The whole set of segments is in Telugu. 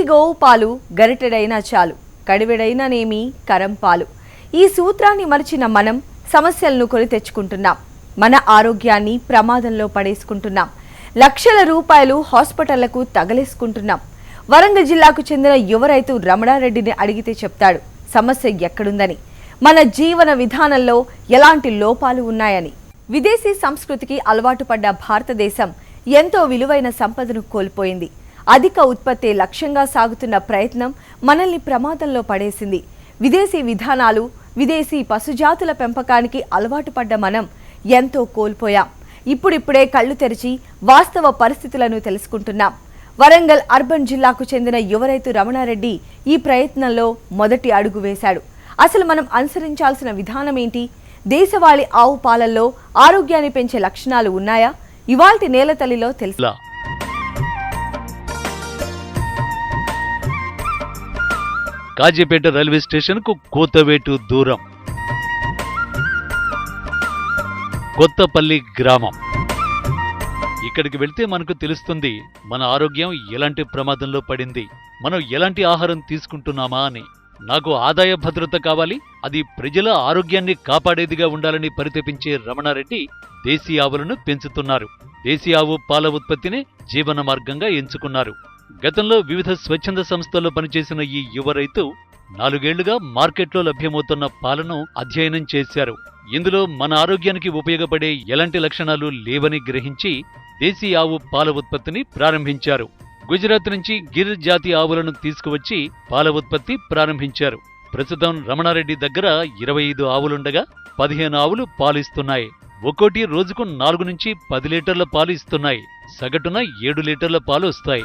గంగి గోవు పాలు గరిటెడైనా చాలు కడివెడైనానేమి కరం పాలు. ఈ సూత్రాన్ని మరిచిన మనం సమస్యలను కొని తెచ్చుకుంటున్నాం. మన ఆరోగ్యాన్ని ప్రమాదంలో పడేసుకుంటున్నాం. లక్షల రూపాయలు హాస్పిటళ్ళకు తగలేసుకుంటున్నాం. వరంగల్ జిల్లాకు చెందిన యువ రైతు రమణారెడ్డిని అడిగితే చెప్తాడు సమస్య ఎక్కడుందని? మన జీవన విధానంలో ఎలాంటి లోపాలు ఉన్నాయని? విదేశీ సంస్కృతికి అలవాటు పడ్డ భారతదేశం ఎంతో విలువైన సంపదను కోల్పోయింది. అధిక ఉత్పత్తి లక్ష్యంగా సాగుతున్న ప్రయత్నం మనల్ని ప్రమాదంలో పడేసింది. విదేశీ విధానాలు విదేశీ పశుజాతుల పెంపకానికి అలవాటు పడ్డ మనం ఎంతో కోల్పోయాం. ఇప్పుడిప్పుడే కళ్ళు తెరిచి వాస్తవ పరిస్థితులను తెలుసుకుంటున్నాం. వరంగల్ అర్బన్ జిల్లాకు చెందిన యువ రైతు రమణారెడ్డి ఈ ప్రయత్నంలో మొదటి అడుగు వేశాడు. అసలు మనం అనుసరించాల్సిన విధానం ఏంటి? దేశవాళీ ఆవు పాలల్లో ఆరోగ్యాన్ని పెంచే లక్షణాలు ఉన్నాయా? ఇవాల్టి నేలతల్లిలో తెలుసు. కాజీపేట రైల్వే స్టేషన్కు కోతవేటు దూరం. కొత్తపల్లి గ్రామం. ఇక్కడికి వెళ్తే మనకు తెలుస్తుంది మన ఆరోగ్యం ఎలాంటి ప్రమాదంలో పడింది మనం ఎలాంటి ఆహారం తీసుకుంటున్నామా అని. నాకు ఆదాయ భద్రత కావాలి అది ప్రజల ఆరోగ్యాన్ని కాపాడేదిగా ఉండాలని పరితపించే రమణారెడ్డి దేశీ ఆవులను పెంచుతున్నారు. దేశీ ఆవు పాల ఉత్పత్తిని జీవన మార్గంగా ఎంచుకున్నారు. గతంలో వివిధ స్వచ్ఛంద సంస్థల్లో పనిచేసిన ఈ యువ రైతు నాలుగేళ్ళుగా మార్కెట్లో లభ్యమవుతున్న పాలను అధ్యయనం చేశారు. ఇందులో మన ఆరోగ్యానికి ఉపయోగపడే ఎలాంటి లక్షణాలు లేవని గ్రహించి దేశీ ఆవు పాల ఉత్పత్తిని ప్రారంభించారు. గుజరాత్ నుంచి గిర్ జాతి ఆవులను తీసుకువచ్చి పాల ఉత్పత్తి ప్రారంభించారు. ప్రస్తుతం రమణారెడ్డి దగ్గర ఇరవై ఐదు ఆవులుండగా పదిహేను ఆవులు పాలిస్తున్నాయి. ఒక్కోటి రోజుకు నాలుగు నుంచి పది లీటర్ల పాలు ఇస్తున్నాయి. సగటున ఏడు లీటర్ల పాలు వస్తాయి.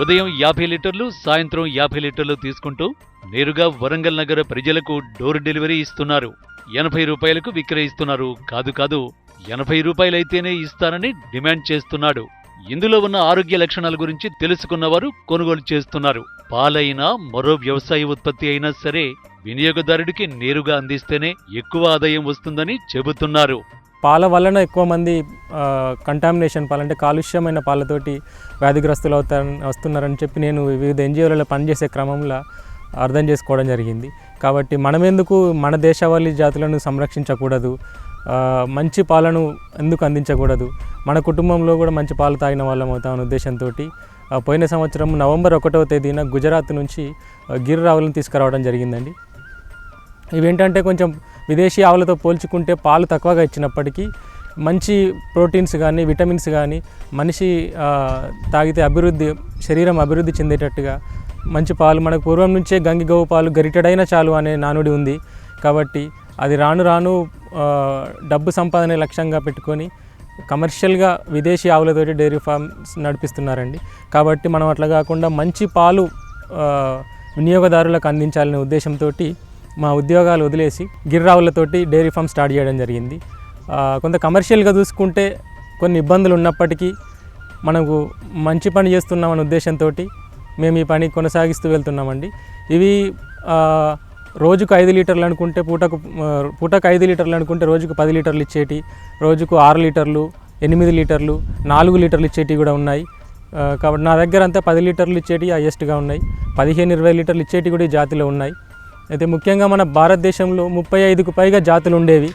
ఉదయం యాభై లీటర్లు సాయంత్రం యాభై లీటర్లు తీసుకుంటూ నేరుగా వరంగల్ నగర ప్రజలకు డోర్ డెలివరీ ఇస్తున్నారు. ఎనభై రూపాయలకు విక్రయిస్తున్నారు. కాదు కాదు ఎనభై రూపాయలైతేనే ఇస్తానని డిమాండ్ చేస్తున్నాడు. ఇందులో ఉన్న ఆరోగ్య లక్షణాల గురించి తెలుసుకున్నవారు కొనుగోలు చేస్తున్నారు. పాలైనా మరో వ్యవసాయ ఉత్పత్తి అయినా సరే వినియోగదారుడికి నేరుగా అందిస్తేనే ఎక్కువ ఆదాయం వస్తుందని చెబుతున్నారు. పాల వలన ఎక్కువ మంది కంటామినేషన్ పాలు అంటే కాలుష్యమైన పాలతోటి వ్యాధిగ్రస్తులు అవుతారని వస్తున్నారని చెప్పి నేను వివిధ ఎన్జిఓలలో పనిచేసే క్రమంలో అర్థం చేసుకోవడం జరిగింది. కాబట్టి మనమెందుకు మన దేశవాళీ జాతులను సంరక్షించకూడదు? మంచి పాలను ఎందుకు అందించకూడదు? మన కుటుంబంలో కూడా మంచి పాలు తాగిన వాళ్ళం అవుతామనే ఉద్దేశంతో పోయిన సంవత్సరం నవంబర్ ఒకటవ తేదీన గుజరాత్ నుంచి గిర్ ఆవులను తీసుకురావడం జరిగిందండి. ఇవేంటంటే కొంచెం విదేశీ ఆవులతో పోల్చుకుంటే పాలు తక్కువగా ఇచ్చినప్పటికీ మంచి ప్రోటీన్స్ కానీ విటమిన్స్ కానీ మనిషి తాగితే అభివృద్ధి శరీరం అభివృద్ధి చెందేటట్టుగా మంచి పాలు మనకు పూర్వం నుంచే గంగి గోవు పాలు గరిటెడైన చాలు అనే నానుడి ఉంది. కాబట్టి అది రాను రాను డబ్బు సంపాదన లక్ష్యంగా పెట్టుకొని కమర్షియల్గా విదేశీ ఆవులతోటి డైరీ ఫార్మ్స్ నడిపిస్తున్నారండి. కాబట్టి మనం అట్లా కాకుండా మంచి పాలు వినియోగదారులకు అందించాలనే ఉద్దేశంతో మా ఉద్యోగాలు వదిలేసి గిర్రావులతోటి డైరీ ఫామ్ స్టార్ట్ చేయడం జరిగింది. కొంత కమర్షియల్గా చూసుకుంటే కొన్ని ఇబ్బందులు ఉన్నప్పటికీ మనకు మంచి పని చేస్తున్నామనే ఉద్దేశంతో మేము ఈ పని కొనసాగిస్తూ వెళ్తున్నామండి. ఇవి రోజుకు ఐదు లీటర్లు అనుకుంటే పూటకు పూటకు ఐదు లీటర్లు అనుకుంటే రోజుకు పది లీటర్లు ఇచ్చేటి రోజుకు ఆరు లీటర్లు ఎనిమిది లీటర్లు నాలుగు లీటర్లు ఇచ్చేటి కూడా ఉన్నాయి. కాబట్టి నా దగ్గర అంతా పది లీటర్లు ఇచ్చేటి హైయెస్ట్గా ఉన్నాయి. పదిహేను ఇరవై లీటర్లు ఇచ్చేటి కూడా ఈ జాతిలో ఉన్నాయి. అయితే ముఖ్యంగా మన భారతదేశంలో ముప్పై ఐదుకు పైగా జాతులు ఉండేవి.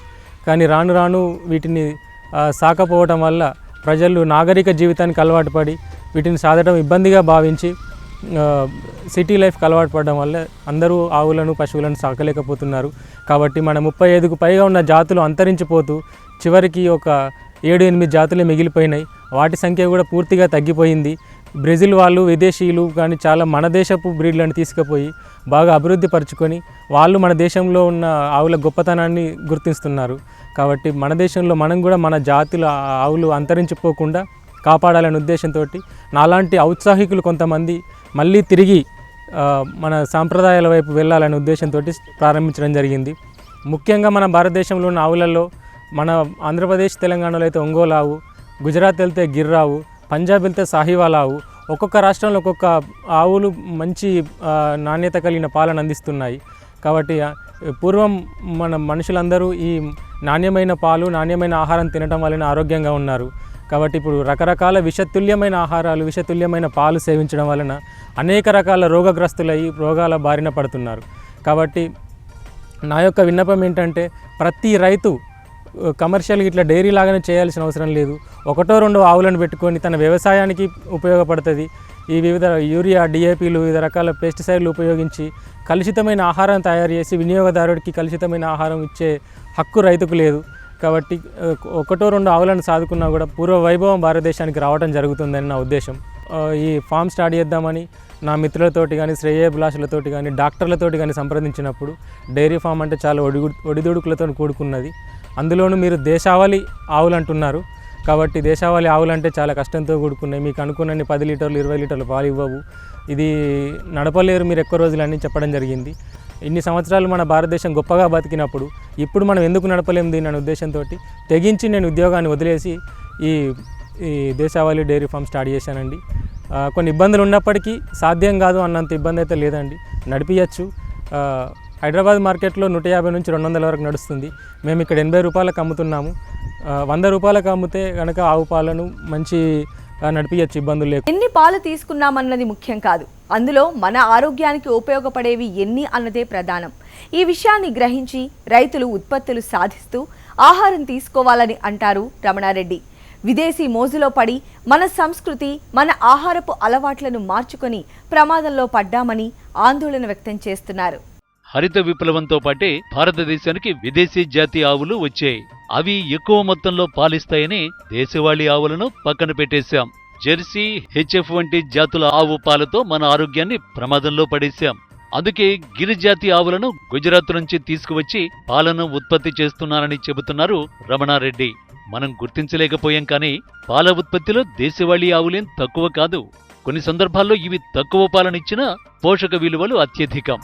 కానీ రాను రాను వీటిని సాకపోవటం వల్ల ప్రజలు నాగరిక జీవితానికి అలవాటు పడి వీటిని సాధడం ఇబ్బందిగా భావించి సిటీ లైఫ్కి అలవాటు పడడం వల్ల అందరూ ఆవులను పశువులను సాకలేకపోతున్నారు. కాబట్టి మన ముప్పై ఐదుకు పైగా ఉన్న జాతులు అంతరించిపోతూ చివరికి ఒక ఏడు ఎనిమిది జాతులే మిగిలిపోయినాయి. వాటి సంఖ్య కూడా పూర్తిగా తగ్గిపోయింది. బ్రెజిల్ వాళ్ళు విదేశీయులు కానీ చాలా మన దేశపు బ్రీడ్లను తీసుకుపోయి బాగా అభివృద్ధి పరుచుకొని వాళ్ళు మన దేశంలో ఉన్న ఆవుల గొప్పతనాన్ని గుర్తిస్తున్నారు. కాబట్టి మన దేశంలో మనం కూడా మన జాతుల ఆవులు అంతరించిపోకుండా కాపాడాలనే ఉద్దేశంతో నాలాంటి ఔత్సాహికులు కొంతమంది మళ్ళీ తిరిగి మన సాంప్రదాయాల వైపు వెళ్ళాలనే ఉద్దేశంతో ప్రారంభించడం జరిగింది. ముఖ్యంగా మన భారతదేశంలో ఉన్న ఆవులలో మన ఆంధ్రప్రదేశ్ తెలంగాణలో అయితే ఒంగోలు ఆవు గుజరాత్ వెళ్తే గిర్రావు పంజాబ్ వెళ్తే సాహివాల్ ఆవు ఒక్కొక్క రాష్ట్రంలో ఒక్కొక్క ఆవులు మంచి నాణ్యత కలిగిన పాలను అందిస్తున్నాయి. కాబట్టి పూర్వం మన మనుషులందరూ ఈ నాణ్యమైన పాలు నాణ్యమైన ఆహారం తినటం వలన ఆరోగ్యంగా ఉన్నారు. కాబట్టి ఇప్పుడు రకరకాల విషతుల్యమైన ఆహారాలు విషతుల్యమైన పాలు సేవించడం వలన అనేక రకాల రోగగ్రస్తులై రోగాల బారిన పడుతున్నారు. కాబట్టి నా యొక్క విన్నపం ఏంటంటే ప్రతి రైతు కమర్షియల్ ఇట్లా డైరీ లాగానే చేయాల్సిన అవసరం లేదు. ఒకటో రెండో ఆవులను పెట్టుకొని తన వ్యవసాయానికి ఉపయోగపడుతుంది. ఈ వివిధ యూరియా డిఏపీలు వివిధ రకాల పెస్టిసైడ్లు ఉపయోగించి కలుషితమైన ఆహారం తయారు చేసి వినియోగదారుడికి కలుషితమైన ఆహారం ఇచ్చే హక్కు రైతుకు లేదు. కాబట్టి ఒకటో రెండు ఆవులను సాదుకున్నా కూడా పూర్వ వైభవం భారతదేశానికి రావడం జరుగుతుందని నా ఉద్దేశం. ఈ ఫామ్ స్టార్ట్ చేద్దామని నా మిత్రులతోటి కానీ శ్రేయోభిలాషులతోటి కానీ డాక్టర్లతోటి కానీ సంప్రదించినప్పుడు డైరీ ఫామ్ అంటే చాలా ఒడిగు ఒడిదుడుకులతో కూడుకున్నది. అందులోనూ మీరు దేశావళి ఆవులు అంటున్నారు కాబట్టి దేశావళి ఆవులు అంటే చాలా కష్టంతో కూడుకున్నాయి. మీకు అనుకున్నన్ని పది లీటర్లు ఇరవై లీటర్లు పాలు ఇవ్వవు. ఇది నడపలేరు మీరు ఎక్కువ రోజులు అని చెప్పడం జరిగింది. ఇన్ని సంవత్సరాలు మన భారతదేశం గొప్పగా బతికినప్పుడు ఇప్పుడు మనం ఎందుకు నడపలేము దీని అనే ఉద్దేశంతో తెగించి నేను ఉద్యోగాన్ని వదిలేసి ఈ ఈ దేశావళి డైరీ ఫామ్ స్టార్ట్ చేశానండి. కొన్ని ఇబ్బందులు ఉన్నప్పటికీ సాధ్యం కాదు అన్నంత ఇబ్బంది అయితే లేదండి. నడిపించచ్చు హైదరాబాద్ మార్కెట్లో నూట యాభై నుంచి రెండు వందల వరకు నడుస్తుంది. మేము ఇక్కడ ఎనభై రూపాయలకు అమ్ముతున్నాము. వంద రూపాయలకు అమ్మితే కనుక ఆవు పాలను మంచి నడిపించచ్చు ఇబ్బందులు లేవు ఎన్ని పాలు తీసుకున్నామన్నది ముఖ్యం కాదు. అందులో మన ఆరోగ్యానికి ఉపయోగపడేవి ఎన్ని అన్నదే ప్రధానం. ఈ విషయాన్ని గ్రహించి రైతులు ఉత్పత్తులు సాధిస్తూ ఆహారం తీసుకోవాలని అంటారు రమణారెడ్డి. విదేశీ మోజులో పడి మన సంస్కృతి మన ఆహారపు అలవాట్లను మార్చుకొని ప్రమాదంలో పడ్డామని ఆందోళన వ్యక్తం చేస్తున్నారు. హరిత విప్లవంతో పాటే భారతదేశానికి విదేశీ జాతి ఆవులు వచ్చాయి. అవి ఎక్కువ మొత్తంలో పాలిస్తాయని దేశవాళీ ఆవులను పక్కన పెట్టేశాం. జెర్సీ హెచ్ఎఫ్ వంటి జాతుల ఆవు పాలతో మన ఆరోగ్యాన్ని ప్రమాదంలో పడేశాం. అందుకే గిరిజాతి ఆవులను గుజరాత్ నుంచి తీసుకువచ్చి పాలను ఉత్పత్తి చేస్తున్నారని చెబుతున్నారు రమణారెడ్డి. మనం గుర్తించలేకపోయాం కానీ పాల ఉత్పత్తిలో దేశవాళీ ఆవులేం తక్కువ కాదు. కొన్ని సందర్భాల్లో ఇవి తక్కువ పాలనిచ్చినా పోషక విలువలు అత్యధికం.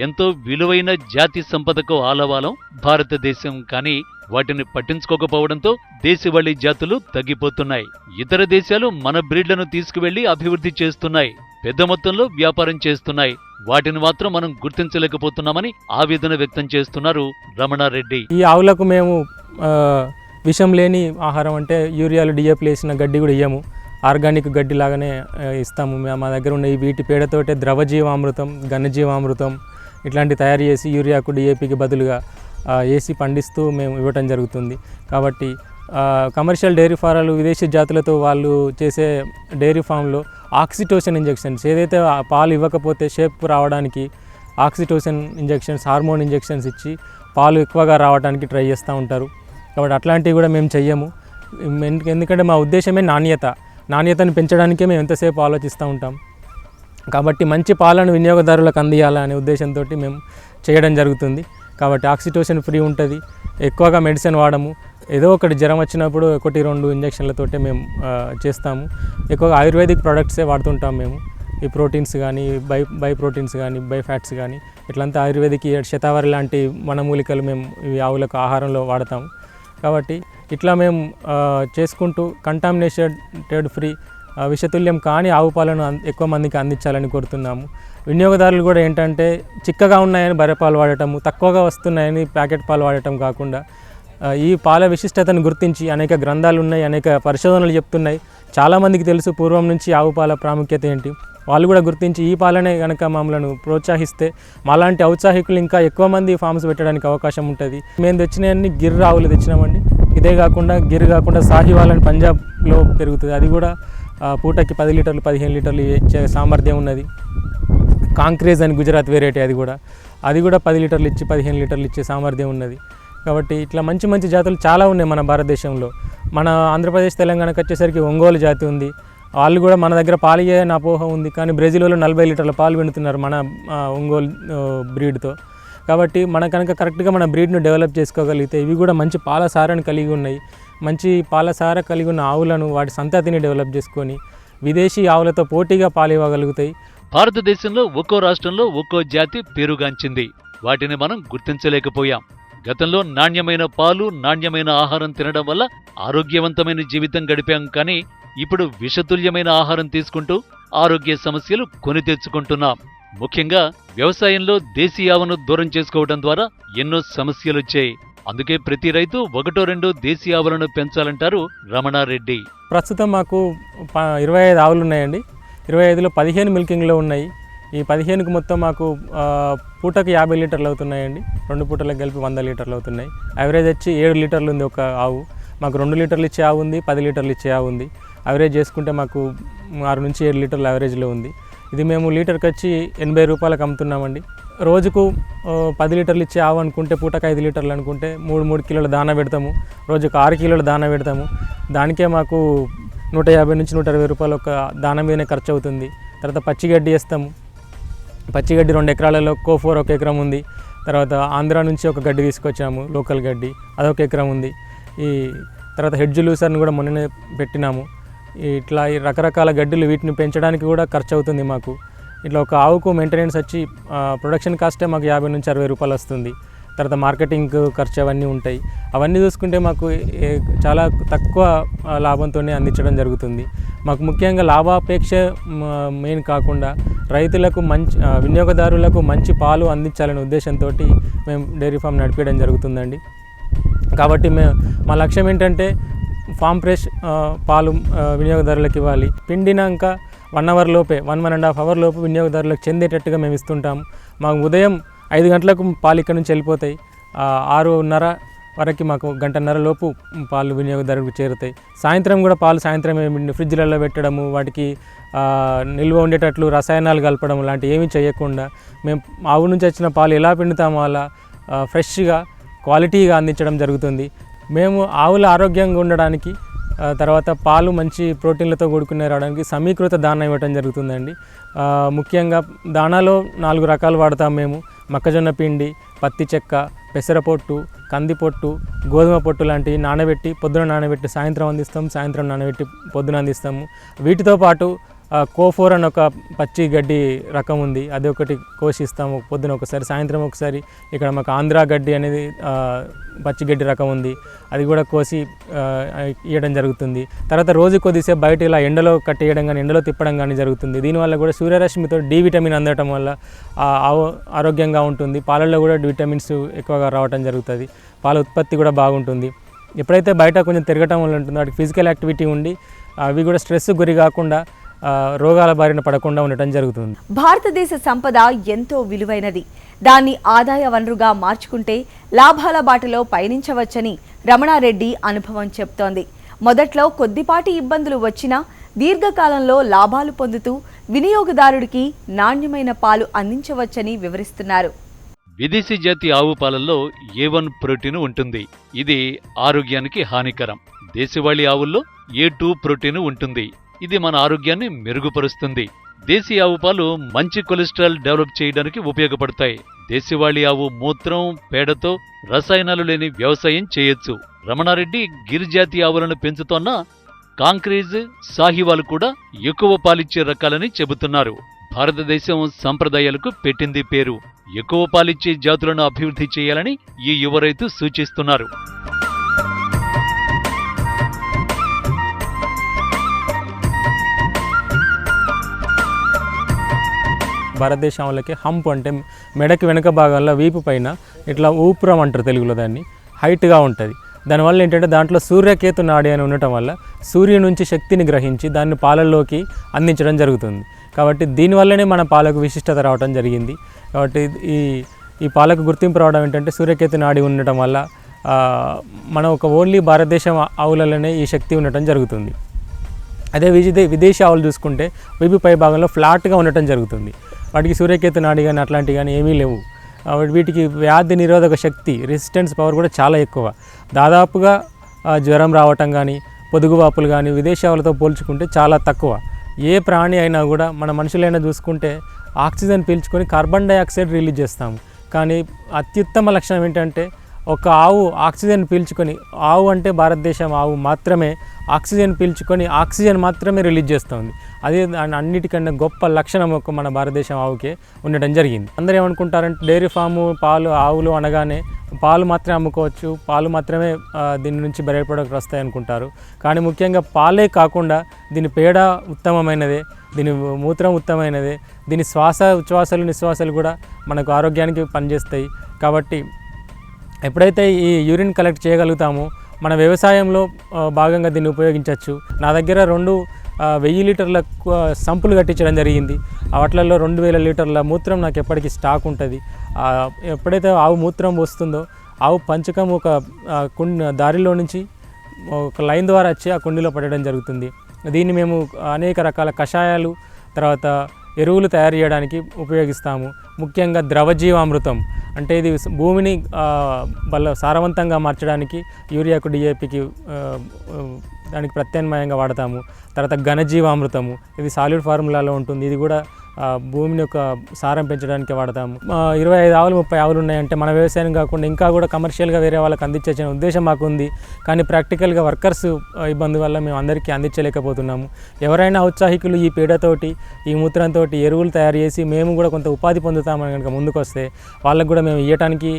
ఎంతో విలువైన జాతి సంపదకు ఆలవాలం భారతదేశం కానీ వాటిని పట్టించుకోకపోవడంతో దేశవాళీ జాతులు తగ్గిపోతున్నాయి. ఇతర దేశాలు మన బ్రీడ్లను తీసుకువెళ్ళి అభివృద్ధి చేస్తున్నాయి. పెద్ద మొత్తంలో వ్యాపారం చేస్తున్నాయి. వాటిని మాత్రం మనం గుర్తించలేకపోతున్నామని ఆవేదన వ్యక్తం చేస్తున్నారు రమణారెడ్డి. ఈ ఆవులకు మేము విషం లేని ఆహారం అంటే యూరియాలు డిఏపీలు వేసిన గడ్డి కూడా ఇయ్యము. ఆర్గానిక్ గడ్డి లాగానే ఇస్తాము. మేము మా దగ్గర ఉన్న ఈ వీటి పేడతోటే ద్రవజీవామృతం ఘనజీవామృతం ఇట్లాంటి తయారు చేసి యూరియాకు డిఏపికి బదులుగా వేసి పండిస్తూ మేము ఇవ్వటం జరుగుతుంది. కాబట్టి కమర్షియల్ డైరీ ఫారాలు విదేశీ జాతులతో వాళ్ళు చేసే డైరీ ఫామ్లో ఆక్సిటోషన్ ఇంజెక్షన్స్ ఏదైతే పాలు ఇవ్వకపోతే షేప్ రావడానికి ఆక్సిటోషన్ ఇంజెక్షన్స్ హార్మోన్ ఇంజెక్షన్స్ ఇచ్చి పాలు ఎక్కువగా రావడానికి ట్రై చేస్తూ ఉంటారు. కాబట్టి అట్లాంటివి కూడా మేము చెయ్యము. ఎందుకంటే మా ఉద్దేశమే నాణ్యత. నాణ్యతను పెంచడానికే మేము ఎంతసేపు ఆలోచిస్తూ ఉంటాం. కాబట్టి మంచి పాలను వినియోగదారులకు అందియాలనే ఉద్దేశంతో మేము చేయడం జరుగుతుంది. కాబట్టి ఆక్సిటోషన్ ఫ్రీ ఉంటుంది. ఎక్కువగా మెడిసిన్ వాడము. ఏదో ఒకటి జ్వరం వచ్చినప్పుడు ఒకటి రెండు ఇంజక్షన్లతోటే మేము చేస్తాము. ఎక్కువగా ఆయుర్వేదిక్ ప్రొడక్ట్సే వాడుతుంటాం మేము. ఈ ప్రోటీన్స్ కానీ బై బై ప్రోటీన్స్ కానీ బై ఫ్యాట్స్ కానీ ఇట్లంతా ఆయుర్వేదిక్ శతావరి లాంటి మనమూలికలు మేము ఇవి ఆవులకు ఆహారంలో వాడతాము. కాబట్టి ఇట్లా మేము చేసుకుంటూ చేసుకుంటూ కంటామినేటెడ్ ఫ్రీ విషతుల్యం కాని ఆవు పాలను ఎక్కువ మందికి అందించాలని కోరుతున్నాము. వినియోగదారులు కూడా ఏంటంటే చిక్కగా ఉన్నాయని బర్రె పాలు వాడటము తక్కువగా వస్తున్నాయని ప్యాకెట్ పాలు వాడటం కాకుండా ఈ పాల విశిష్టతను గుర్తించి అనేక గ్రంథాలు ఉన్నాయి అనేక పరిశోధనలు చెప్తున్నాయి. చాలామందికి తెలుసు పూర్వం నుంచి ఆవు పాల ప్రాముఖ్యత ఏంటి. వాళ్ళు కూడా గుర్తించి ఈ పాలనే కనుక మమ్మల్ని ప్రోత్సహిస్తే మాలాంటి ఔత్సాహికులు ఇంకా ఎక్కువ మంది ఫామ్స్ పెట్టడానికి అవకాశం ఉంటుంది. మేము తెచ్చినవన్నీ గిర్ ఆవులు తెచ్చినామండి. ఇదే కాకుండా గిర్ కాకుండా సాహివాల్ అని పంజాబ్లో పెరుగుతుంది. అది కూడా పూటకి పది లీటర్లు పదిహేను లీటర్లు ఇచ్చే సామర్థ్యం ఉన్నది. కాంక్రేజ్ అని గుజరాత్ వెరైటీ అది కూడా. అది కూడా పది లీటర్లు ఇచ్చి పదిహేను లీటర్లు ఇచ్చే సామర్థ్యం ఉన్నది. కాబట్టి ఇట్లా మంచి మంచి జాతులు చాలా ఉన్నాయి మన భారతదేశంలో. మన ఆంధ్రప్రదేశ్ తెలంగాణకు వచ్చేసరికి ఒంగోలు జాతి ఉంది. వాళ్ళు కూడా మన దగ్గర పాలయ్యే అపోహ ఉంది. కానీ బ్రెజిల్లో నలభై లీటర్ల పాలు విండుతున్నారు మన ఒంగోలు బ్రీడ్తో కాబట్టి మన కనుక కరెక్ట్గా మన బ్రీడ్ను డెవలప్ చేసుకోగలిగితే ఇవి కూడా మంచి పాల సారాన్ని కలిగి ఉన్నాయి. మంచి పాలసార కలిగి ఉన్న ఆవులను వాటి సంతతిని డెవలప్ చేసుకొని విదేశీ ఆవులతో పోటీగా పాలివ్వగలుగుతాయి భారతదేశంలో ఒక్కో రాష్ట్రంలో ఒక్కో జాతి పేరుగాంచింది. వాటిని మనం గుర్తించలేకపోయాం. గతంలో నాణ్యమైన పాలు నాణ్యమైన ఆహారం తినడం వల్ల ఆరోగ్యవంతమైన జీవితం గడిపాం కానీ ఇప్పుడు విషతుల్యమైన ఆహారం తీసుకుంటూ ఆరోగ్య సమస్యలు కొని తెచ్చుకుంటున్నాం. ముఖ్యంగా వ్యవసాయంలో దేశీ ఆవును దూరం చేసుకోవడం ద్వారా ఎన్నో సమస్యలొచ్చాయి. అందుకే ప్రతి రైతు ఒకటో రెండో దేశీ ఆవులను పెంచాలంటారు రమణారెడ్డి. ప్రస్తుతం మాకు ప ఇరవై ఐదు ఆవులు ఉన్నాయండి. ఇరవై ఐదులో పదిహేను మిల్కింగ్లో ఉన్నాయి. ఈ పదిహేనుకి మొత్తం మాకు పూటకు పూటకి యాభై లీటర్లు అవుతున్నాయండి. రెండు పూటలకు కలిపి వంద లీటర్లు అవుతున్నాయి. యావరేజ్ వచ్చి ఏడు లీటర్లు ఉంది ఒక ఆవు. మాకు రెండు లీటర్లు ఇచ్చే ఆవు ఉంది పది లీటర్లు ఇచ్చే ఆవు ఉంది. యావరేజ్ చేసుకుంటే మాకు ఆరు నుంచి ఏడు లీటర్లు యావరేజ్లో ఉంది. ఇది మేము లీటర్కి వచ్చి ఎనభై రూపాయలకు అమ్ముతున్నామండి. రోజుకు పది లీటర్లు ఇచ్చే ఆవు అనుకుంటే పూటకు ఐదు లీటర్లు అనుకుంటే మూడు మూడు కిలోల దానా పెడతాము. రోజుకు ఆరు కిలోల దానా పెడతాము. దానికే మాకు నూట యాభై నుంచి నూట అరవై రూపాయలు ఒక దానం మీదనే ఖర్చు అవుతుంది. తర్వాత పచ్చిగడ్డి వేస్తాము. పచ్చిగడ్డి రెండు ఎకరాలలో కోఫోర్ ఒక ఎకరం ఉంది. తర్వాత ఆంధ్ర నుంచి ఒక గడ్డి తీసుకొచ్చాము లోకల్ గడ్డి అదొక ఎకరం ఉంది. ఈ తర్వాత హెడ్జ్ లూసర్ని కూడా మొన్ననే పెట్టినాము. ఇట్లా ఈ రకరకాల గడ్డిలు వీటిని పెంచడానికి కూడా ఖర్చు అవుతుంది మాకు. ఇట్లా ఒక ఆవుకు మెయింటెనెన్స్ వచ్చి ప్రొడక్షన్ కాస్టే మాకు యాభై నుంచి అరవై రూపాయలు వస్తుంది. తర్వాత మార్కెటింగ్ ఖర్చు అవన్నీ ఉంటాయి. అవన్నీ చూసుకుంటే మాకు చాలా తక్కువ లాభంతోనే అందించడం జరుగుతుంది. మాకు ముఖ్యంగా లాభాపేక్ష మెయిన్ కాకుండా రైతులకు మంచి వినియోగదారులకు మంచి పాలు అందించాలనే ఉద్దేశంతో మేము డైరీ ఫామ్ నడిపించడం జరుగుతుందండి. కాబట్టి మేము మా లక్ష్యం ఏంటంటే ఫామ్ ఫ్రెష్ పాలు వినియోగదారులకు ఇవ్వాలి. పిండినాక వన్ అవర్ లోపే one one and half hour లోపు వినియోగదారులకు చెందేటట్టుగా మేము ఇస్తుంటాము మాకు ఉదయం ఐదు గంటలకు పాలు ఇక్కడ నుంచి వెళ్ళిపోతాయి. ఆరున్నర వరకు మాకు గంటన్నర లోపు పాలు వినియోగదారులకు చేరుతాయి. సాయంత్రం కూడా పాలు సాయంత్రం ఫ్రిడ్జ్లలో పెట్టడము వాటికి నిల్వ ఉండేటట్లు రసాయనాలు కలపడం లాంటివి ఏమీ చేయకుండా మేము ఆవు నుంచి వచ్చిన పాలు ఎలా పిండుతామో అలా ఫ్రెష్గా క్వాలిటీగా అందించడం జరుగుతుంది. మేము ఆవుల ఆరోగ్యంగా ఉండడానికి తర్వాత పాలు మంచి ప్రోటీన్లతో కూడుకునే రావడానికి సమీకృత దానా ఇవ్వటం జరుగుతుందండి. ముఖ్యంగా దానాలో నాలుగు రకాలు వాడతాం మేము. మొక్కజొన్న పిండి పత్తి చెక్క పెసరపొట్టు కందిపొట్టు గోధుమ పొట్టు లాంటివి నానబెట్టి పొద్దున నానబెట్టి సాయంత్రం అందిస్తాం సాయంత్రం నానబెట్టి పొద్దున అందిస్తాము. వీటితో పాటు కోఫోర్ అని ఒక పచ్చి గడ్డి రకం ఉంది. అది ఒకటి కోసిస్తాము పొద్దున ఒకసారి సాయంత్రం ఒకసారి. ఇక్కడ మాకు ఆంధ్రా గడ్డి అనేది పచ్చి గడ్డి రకం ఉంది. అది కూడా కోసి ఇయ్యడం ఇవ్వడం జరుగుతుంది. తర్వాత రోజు కొద్దిసేపు బయట ఇలా ఎండలో కట్టేయడం కానీ ఎండలో తిప్పడం కానీ జరుగుతుంది. దీనివల్ల కూడా సూర్యరశ్మితో డి విటమిన్ అందటం వల్ల ఆరోగ్యంగా ఉంటుంది. పాలల్లో కూడా విటమిన్స్ ఎక్కువగా రావడం జరుగుతుంది. పాల ఉత్పత్తి కూడా బాగుంటుంది. ఎప్పుడైతే బయట కొంచెం తిరగటం వల్ల ఉంటుందో వాటికి ఫిజికల్ యాక్టివిటీ ఉండి అవి కూడా స్ట్రెస్ గురి కాకుండా రోగాల బారిన పడకుండా ఉండటం జరుగుతుంది. భారతదేశ సంపద ఎంతో విలువైనది. దాన్ని ఆదాయ వనరుగా మార్చుకుంటే లాభాల బాటలో పయనించవచ్చని రమణారెడ్డి అనుభవం చెప్తోంది. మొదట్లో కొద్దిపాటి ఇబ్బందులు వచ్చినా దీర్ఘకాలంలో లాభాలు పొందుతూ వినియోగదారుడికి నాణ్యమైన పాలు అందించవచ్చని వివరిస్తున్నారు. విదేశీ జాతి ఆవు పాలల్లో ఏ వన్ ప్రోటీన్ ఉంటుంది. ఇది ఆరోగ్యానికి హానికరం. దేశవాళీ ఆవుల్లో ఏ టూ ప్రోటీన్ ఉంటుంది. ఇది మన ఆరోగ్యాన్ని మెరుగుపరుస్తుంది. దేశీ ఆవు పాలు మంచి కొలెస్ట్రాల్ డెవలప్ చేయడానికి ఉపయోగపడతాయి. దేశవాళీ ఆవు మూత్రం పేడతో రసాయనాలు లేని వ్యవసాయం చేయొచ్చు. రమణారెడ్డి గిరిజాతి ఆవులను పెంచుతోన్న కాంక్రీజ్ సాహివాలు కూడా ఎక్కువ పాలిచ్చే రకాలని చెబుతున్నారు. భారతదేశం సంప్రదాయాలకు పెట్టింది పేరు. ఎక్కువ పాలిచ్చే జాతులను అభివృద్ధి చేయాలని ఈ యువ రైతు సూచిస్తున్నారు. భారతదేశం వాళ్ళకి హంప్ అంటే మెడకి వెనక భాగంలో వీపు పైన ఇట్లా ఊపురం అంటారు తెలుగులో దాన్ని. హైట్గా ఉంటుంది. దానివల్ల ఏంటంటే దాంట్లో సూర్యకేతు నాడి అని ఉండటం వల్ల సూర్యుని నుంచి శక్తిని గ్రహించి దాన్ని పాలల్లోకి అందించడం జరుగుతుంది. కాబట్టి దీనివల్లనే మన పాలకు విశిష్టత రావడం జరిగింది. కాబట్టి ఈ ఈ పాలకు గుర్తింపు రావడం ఏంటంటే సూర్యకేతు నాడి ఉండటం వల్ల మన ఒక ఓన్లీ భారతదేశం ఆవులలోనే ఈ శక్తి ఉండటం జరుగుతుంది. అదే విజయ విదేశీ ఆవులు చూసుకుంటే వీపు పై భాగంలో ఫ్లాట్గా ఉండటం జరుగుతుంది. వాటికి సూర్యకేతు నాడి కానీ అట్లాంటివి కానీ ఏమీ లేవు. వీటికి వ్యాధి నిరోధక శక్తి రెసిస్టెన్స్ పవర్ కూడా చాలా ఎక్కువ. దాదాపుగా జ్వరం రావటం కానీ పొదుగువాపులు కానీ విదేశాలతో పోల్చుకుంటే చాలా తక్కువ. ఏ ప్రాణి అయినా కూడా మన మనుషులైనా చూసుకుంటే ఆక్సిజన్ పీల్చుకొని కార్బన్ డైఆక్సైడ్ రిలీజ్ చేస్తాము. కానీ అత్యుత్తమ లక్షణం ఏంటంటే ఒక ఆవు ఆక్సిజన్ పీల్చుకొని ఆవు అంటే భారతదేశం ఆవు మాత్రమే ఆక్సిజన్ పీల్చుకొని ఆక్సిజన్ మాత్రమే రిలీజ్ చేస్తుంది. అదే దాని అన్నిటికన్నా గొప్ప లక్షణం ఒక మన భారతదేశం ఆవుకే ఉండడం జరిగింది. అందరూ ఏమనుకుంటారంటే డైరీ ఫాము పాలు ఆవులు అనగానే పాలు మాత్రమే అమ్ముకోవచ్చు పాలు మాత్రమే దీని నుంచి బయటపడకు వస్తాయి అనుకుంటారు కానీ ముఖ్యంగా పాలే కాకుండా దీని పేడ ఉత్తమమైనదే దీని మూత్రం ఉత్తమమైనదే దీని శ్వాస ఉచ్ఛ్వాసలు నిశ్వాసాలు కూడా మనకు ఆరోగ్యానికి పనిచేస్తాయి. కాబట్టి ఎప్పుడైతే ఈ యూరిన్ కలెక్ట్ చేయగలుగుతామో మన వ్యవసాయంలో భాగంగా దీన్ని ఉపయోగించవచ్చు. నా దగ్గర రెండు వెయ్యి లీటర్ల సంపులు కట్టించడం జరిగింది. ఆ వాటిలలో రెండు వేల లీటర్ల మూత్రం నాకు ఎప్పటికీ స్టాక్ ఉంటుంది. ఎప్పుడైతే ఆవు మూత్రం వస్తుందో ఆవు పంచకం ఒక ఆ, కుండ దారిలో నుంచి ఒక లైన్ ద్వారా వచ్చి ఆ కుండీలో పడడం జరుగుతుంది. దీన్ని మేము అనేక రకాల కషాయాలు తర్వాత ఎరువులు తయారు చేయడానికి ఉపయోగిస్తాము. ముఖ్యంగా ద్రవజీవామృతం. అంటే ఇది భూమిని బల సారవంతంగా మార్చడానికి యూరియాకు డిఏపికి దానికి ప్రత్యామ్నాయంగా వాడతాము. తర్వాత ఘనజీవామృతము. ఇది సాలిడ్ ఫార్ములాలో ఉంటుంది. ఇది కూడా భూమిని యొక్క సారం పెంచడానికి వాడతాము ఇరవై ఐదు ఆవులు ముప్పై ఆవులు ఉన్నాయంటే మన వ్యవసాయం కాకుండా ఇంకా కూడా కమర్షియల్గా వేరే వాళ్ళకి అందించే ఉద్దేశం మాకు ఉంది కానీ ప్రాక్టికల్గా వర్కర్స్ ఇబ్బంది వల్ల మేము అందరికీ అందించలేకపోతున్నాము. ఎవరైనా ఔత్సాహికులు ఈ పీడతోటి ఈ మూత్రంతో ఎరువులు తయారు చేసి మేము కూడా కొంత ఉపాధి పొందుతామని కనుక ముందుకు వస్తే వాళ్ళకు కూడా మేము ఇవ్వటానికి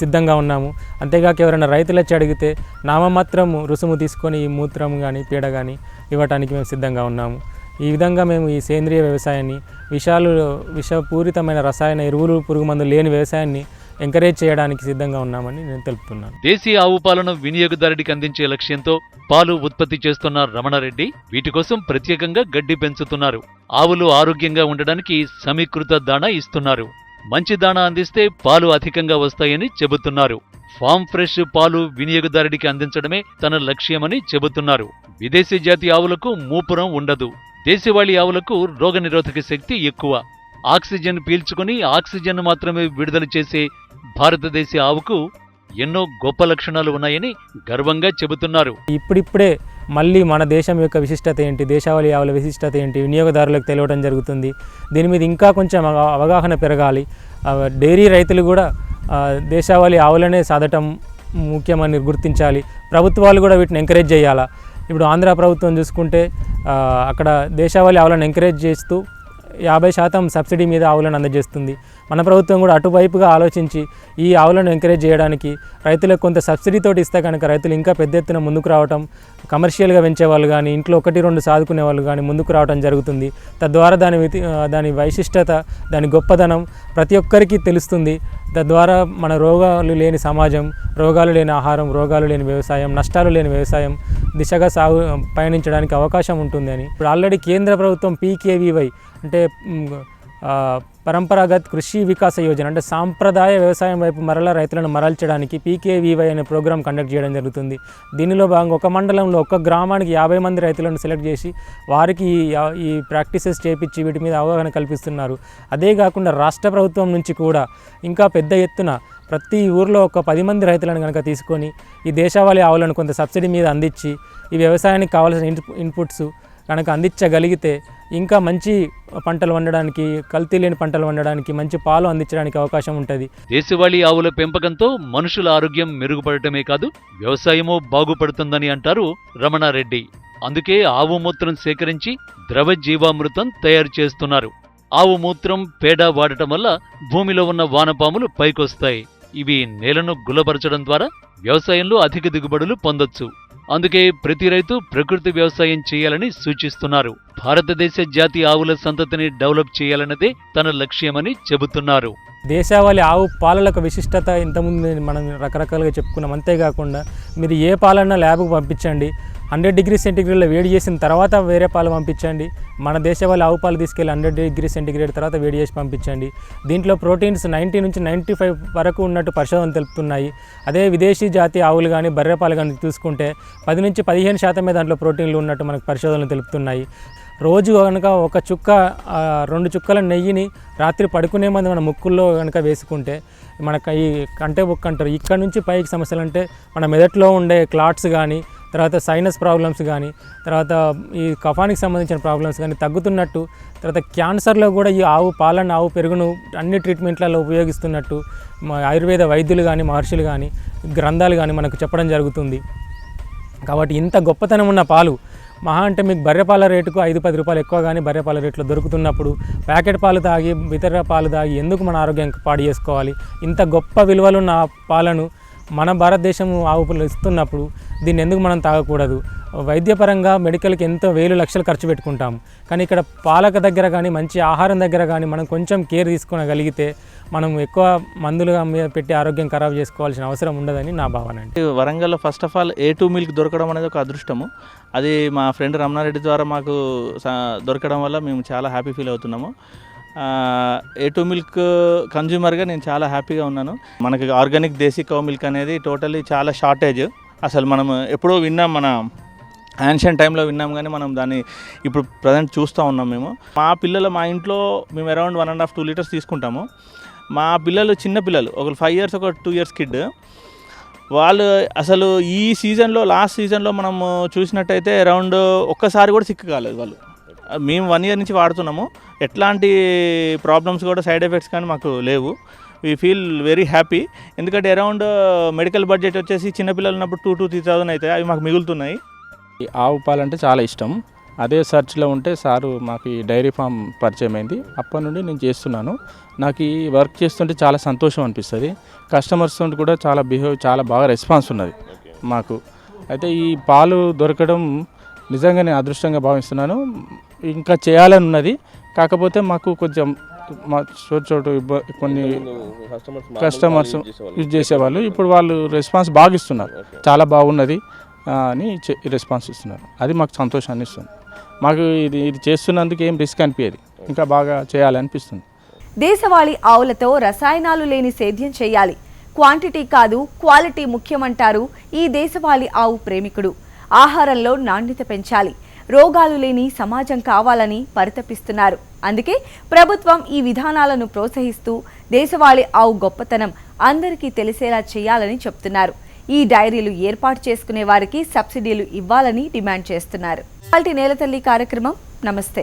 సిద్ధంగా ఉన్నాము. అంతేగాక ఎవరైనా రైతులు వచ్చి అడిగితే నామమాత్రం రుసుము తీసుకొని ఈ మూత్రం కానీ పీడ కానీ ఇవ్వటానికి మేము సిద్ధంగా ఉన్నాము. ఈ విధంగా మేము ఈ సేంద్రియ వ్యవసాయాన్ని విషాలు విషపూరితమైన రసాయన ఎరువులు పురుగు మందులు లేని వ్యవసాయాన్ని ఎంకరేజ్ చేయడానికి సిద్ధంగా ఉన్నామని నేను తెలుపుతున్నాను. దేశీయ ఆవు పాలను వినియోగదారుడికి అందించే లక్ష్యంతో పాలు ఉత్పత్తి చేస్తున్న రమణారెడ్డి వీటి కోసం ప్రత్యేకంగా గడ్డి పెంచుతున్నారు. ఆవులు ఆరోగ్యంగా ఉండడానికి సమీకృత దాణా ఇస్తున్నారు. మంచి దాణా అందిస్తే పాలు అధికంగా వస్తాయని చెబుతున్నారు. ఫామ్ ఫ్రెష్ పాలు వినియోగదారుడికి అందించడమే తన లక్ష్యమని చెబుతున్నారు. విదేశీ జాతి ఆవులకు మూపురం ఉండదు. దేశవాళీ ఆవులకు రోగనిరోధక శక్తి ఎక్కువ. ఆక్సిజన్ పీల్చుకుని ఆక్సిజన్ మాత్రమే విడుదల చేసే భారతదేశ ఆవుకు ఎన్నో గొప్ప లక్షణాలు ఉన్నాయని గర్వంగా చెబుతున్నారు. ఇప్పుడిప్పుడే మళ్ళీ మన దేశం యొక్క విశిష్టత ఏంటి? దేశావళి ఆవుల విశిష్టత ఏంటి? వినియోగదారులకు తెలియడం జరుగుతుంది. దీని మీద ఇంకా కొంచెం అవగాహన పెరగాలి. డైరీ రైతులు కూడా దేశావళి ఆవులనే సాధటం ముఖ్యమని గుర్తించాలి. ప్రభుత్వాలు కూడా వీటిని ఎంకరేజ్ చేయాలా? ఇప్పుడు ఆంధ్ర ప్రభుత్వం చూసుకుంటే అక్కడ దేశావళి ఆవులను ఎంకరేజ్ చేస్తూ యాభై శాతం సబ్సిడీ మీద ఆవులను అందజేస్తుంది. మన ప్రభుత్వం కూడా అటువైపుగా ఆలోచించి ఈ ఆవులను ఎంకరేజ్ చేయడానికి రైతులకు కొంత సబ్సిడీతోటి ఇస్తే కనుక రైతులు ఇంకా పెద్ద ఎత్తున ముందుకు రావటం కమర్షియల్గా పెంచే వాళ్ళు కానీ ఇంట్లో ఒకటి రెండు సాదుకునే వాళ్ళు కానీ ముందుకు రావడం జరుగుతుంది. తద్వారా దాని దాని వైశిష్టత దాని గొప్పదనం ప్రతి ఒక్కరికి తెలుస్తుంది. తద్వారా మన రోగాలు లేని సమాజం రోగాలు లేని ఆహారం రోగాలు లేని వ్యవసాయం నష్టాలు లేని వ్యవసాయం దిశగా సాగు పయనించడానికి అవకాశం ఉంటుంది అని. ఇప్పుడు ఆల్రెడీ కేంద్ర ప్రభుత్వం పీకేవీవై అంటే పరంపరాగత్ కృషి వికాస యోజన అంటే సాంప్రదాయ వ్యవసాయం వైపు మరల రైతులను మరల్చడానికి పీకేవీవై అనే ప్రోగ్రాం కండక్ట్ చేయడం జరుగుతుంది. దీనిలో భాగంగా ఒక మండలంలో ఒక గ్రామానికి యాభై మంది రైతులను సెలెక్ట్ చేసి వారికి ఈ ఈ ప్రాక్టీసెస్ చేపించి వీటి మీద అవగాహన కల్పిస్తున్నారు. అదే కాకుండా రాష్ట్ర ప్రభుత్వం నుంచి కూడా ఇంకా పెద్ద ఎత్తున ప్రతి ఊర్లో ఒక పది మంది రైతులను కనుక తీసుకొని ఈ దేశవాళీ ఆవులను కొంత సబ్సిడీ మీద అందించి ఈ వ్యవసాయానికి కావాల్సిన ఇన్పుట్స్ కనుక అందించగలిగితే ఇంకా మంచి పంటలు వండడానికి కల్తీ లేని పంటలు వండడానికి మంచి పాలు అందించడానికి అవకాశం ఉంటుంది. దేశవాళీ ఆవుల పెంపకంతో మనుషుల ఆరోగ్యం మెరుగుపడటమే కాదు వ్యవసాయమూ బాగుపడుతుందని అంటారు రమణారెడ్డి. అందుకే ఆవు మూత్రం సేకరించి ద్రవ జీవామృతం తయారు చేస్తున్నారు. ఆవు మూత్రం పేడ వాడటం వల్ల భూమిలో ఉన్న వానపాములు పైకొస్తాయి. ఇవి నేలను గులబరచడం ద్వారా వ్యవసాయంలో అధిక దిగుబడులు పొందొచ్చు. అందుకే ప్రతి రైతు ప్రకృతి వ్యవసాయం చేయాలని సూచిస్తున్నారు. భారతదేశ జాతి ఆవుల సంతతిని డెవలప్ చేయాలన్నదే తన లక్ష్యమని చెబుతున్నారు. దేశావళి ఆవు పాలలకు విశిష్టత ఇంతకుముందు మనం రకరకాలుగా చెప్పుకున్నాం. అంతేకాకుండా మీరు ఏ పాలన్నా ల్యాబ్కు పంపించండి. హండ్రెడ్ డిగ్రీ సెంటిగ్రేడ్లో వేడి చేసిన తర్వాత వేరే పాలు పంపించండి. మన దేశవాళి ఆవు పాలు తీసుకెళ్ళి హండ్రెడ్ డిగ్రీ సెంటిగ్రేడ్ తర్వాత వేడి చేసి పంపించండి. దీంట్లో ప్రోటీన్స్ నైంటీ నుంచి నైంటీ ఫైవ్ వరకు ఉన్నట్టు పరిశోధనలు తెలుపుతున్నాయి. అదే విదేశీ జాతి ఆవులు కానీ బర్రె పాలు కానీ చూసుకుంటే పది నుంచి పదిహేను శాతమే దాంట్లో ప్రోటీన్లు ఉన్నట్టు మనకు పరిశోధనలు తెలుపుతున్నాయి. రోజు కనుక ఒక చుక్క రెండు చుక్కల నెయ్యిని రాత్రి పడుకునే మంది మన ముక్కుల్లో కనుక వేసుకుంటే మనకు ఈ కంటే బుక్ అంటారు. ఇక్కడ నుంచి పైకి సమస్యలు అంటే మన మెదట్లో ఉండే క్లాట్స్ కానీ తర్వాత సైనస్ ప్రాబ్లమ్స్ కానీ తర్వాత ఈ కఫానికి సంబంధించిన ప్రాబ్లమ్స్ కానీ తగ్గుతున్నట్టు తర్వాత క్యాన్సర్లో కూడా ఈ ఆవు పాలన ఆవు పెరుగును అన్ని ట్రీట్మెంట్లలో ఉపయోగిస్తున్నట్టు ఆయుర్వేద వైద్యులు కానీ మహర్షులు కానీ గ్రంథాలు కానీ మనకు చెప్పడం జరుగుతుంది. కాబట్టి ఇంత గొప్పతనం ఉన్న పాలు మహా అంటే మీకు బర్రెపాల రేటుకు ఐదు పది రూపాయలు ఎక్కువ కానీ బర్రెపాల రేట్లు దొరుకుతున్నప్పుడు ప్యాకెట్ పాలు తాగి ఇతర పాలు తాగి ఎందుకు మన ఆరోగ్యం పాడు చేసుకోవాలి? ఇంత గొప్ప విలువలున్న పాలను మన భారతదేశం ఆవులు ఇస్తున్నప్పుడు దీన్ని ఎందుకు మనం తాగకూడదు? వైద్యపరంగా మెడికల్కి ఎంతో వేలు లక్షలు ఖర్చు పెట్టుకుంటాం కానీ ఇక్కడ పాలక దగ్గర కానీ మంచి ఆహారం దగ్గర కానీ మనం కొంచెం కేర్ తీసుకోగలిగితే మనం ఎక్కువ మందులుగా మీద పెట్టి ఆరోగ్యం ఖరాబ్ చేసుకోవాల్సిన అవసరం ఉండదని నా భావన అండి. వరంగల్లో first of all A two milk దొరకడం అనేది ఒక అదృష్టము. అది మా ఫ్రెండ్ రమణారెడ్డి ద్వారా మాకు దొరకడం వల్ల మేము చాలా హ్యాపీ ఫీల్ అవుతున్నాము. ఏ టూ మిల్క్ కన్జ్యూమర్గా నేను చాలా హ్యాపీగా ఉన్నాను. మనకి ఆర్గానిక్ దేశీ కౌ మిల్క్ అనేది టోటలీ చాలా షార్టేజ్ అసలు మనం ఎప్పుడో విన్నాం మన యాన్షియన్ టైంలో విన్నాం కానీ మనం దాన్ని ఇప్పుడు ప్రజెంట్ చూస్తూ ఉన్నాం మేము. మా పిల్లలు మా ఇంట్లో మేము around one and half two litres తీసుకుంటాము. మా పిల్లలు చిన్న పిల్లలు ఒక ఫైవ్ ఇయర్స్ ఒక టూ ఇయర్స్ కిడ్ వాళ్ళు అసలు ఈ సీజన్లో లాస్ట్ సీజన్లో మనం చూసినట్టయితే అరౌండ్ ఒక్కసారి కూడా సిక్ కాలేదు వాళ్ళు. మేము వన్ ఇయర్ నుంచి వాడుతున్నాము. ఎట్లాంటి ప్రాబ్లమ్స్ కూడా సైడ్ ఎఫెక్ట్స్ కానీ మాకు లేవు. వీ ఫీల్ వెరీ హ్యాపీ ఎందుకంటే అరౌండ్ మెడికల్ బడ్జెట్ వచ్చేసి చిన్నపిల్లలు ఉన్నప్పుడు టూ టూ త్రీ థౌసండ్ అవుతాయి అవి మాకు మిగులుతున్నాయి. ఈ ఆవు పాలు అంటే చాలా ఇష్టం. అదే సర్చ్లో ఉంటే సారు మాకు ఈ డైరీ ఫామ్ పరిచయం అయింది అప్పటి నుండి నేను చేస్తున్నాను. నాకు ఈ వర్క్ చేస్తుంటే చాలా సంతోషం అనిపిస్తుంది. కస్టమర్స్ తోటి కూడా చాలా బిహేవ్ చాలా బాగా రెస్పాన్స్ ఉన్నది మాకు. అయితే ఈ పాలు దొరకడం నిజంగా నేను అదృష్టంగా భావిస్తున్నాను. ఇంకా చేయాలని ఉన్నది. కాకపోతే మాకు కొంచెం మా చోటు చోటు కొన్ని కస్టమర్స్ యూజ్ చేసేవాళ్ళు. ఇప్పుడు వాళ్ళు రెస్పాన్స్ బాగా ఇస్తున్నారు. చాలా బాగున్నది. అని చె- రెస్పాన్స్ ఇస్తున్నారు. అది మాకు సంతోషాన్ని ఇస్తుంది. మాకు ఇది ఇది చేస్తున్నందుకు ఏం రిస్క్ అనిపించేది ఇంకా బాగా చేయాలనిపిస్తుంది దేశవాళీ ఆవులతో రసాయనాలు లేని సేద్యం చేయాలి. క్వాంటిటీ కాదు క్వాలిటీ ముఖ్యమంటారు ఈ దేశవాళీ ఆవు ప్రేమికుడు. ఆహారంలో నాణ్యత పెంచాలి. రోగాలు లేని సమాజం కావాలని పరితపిస్తున్నారు. అందుకే ప్రభుత్వం ఈ విధానాలను ప్రోత్సహిస్తూ దేశవాళీ ఆవు గొప్పతనం అందరికీ తెలిసేలా చేయాలని చెప్తున్నారు. ఈ డైరీలు ఏర్పాటు చేసుకునే వారికి సబ్సిడీలు ఇవ్వాలని డిమాండ్ చేస్తున్నారు. నేలతల్లి కార్యక్రమం. నమస్తే.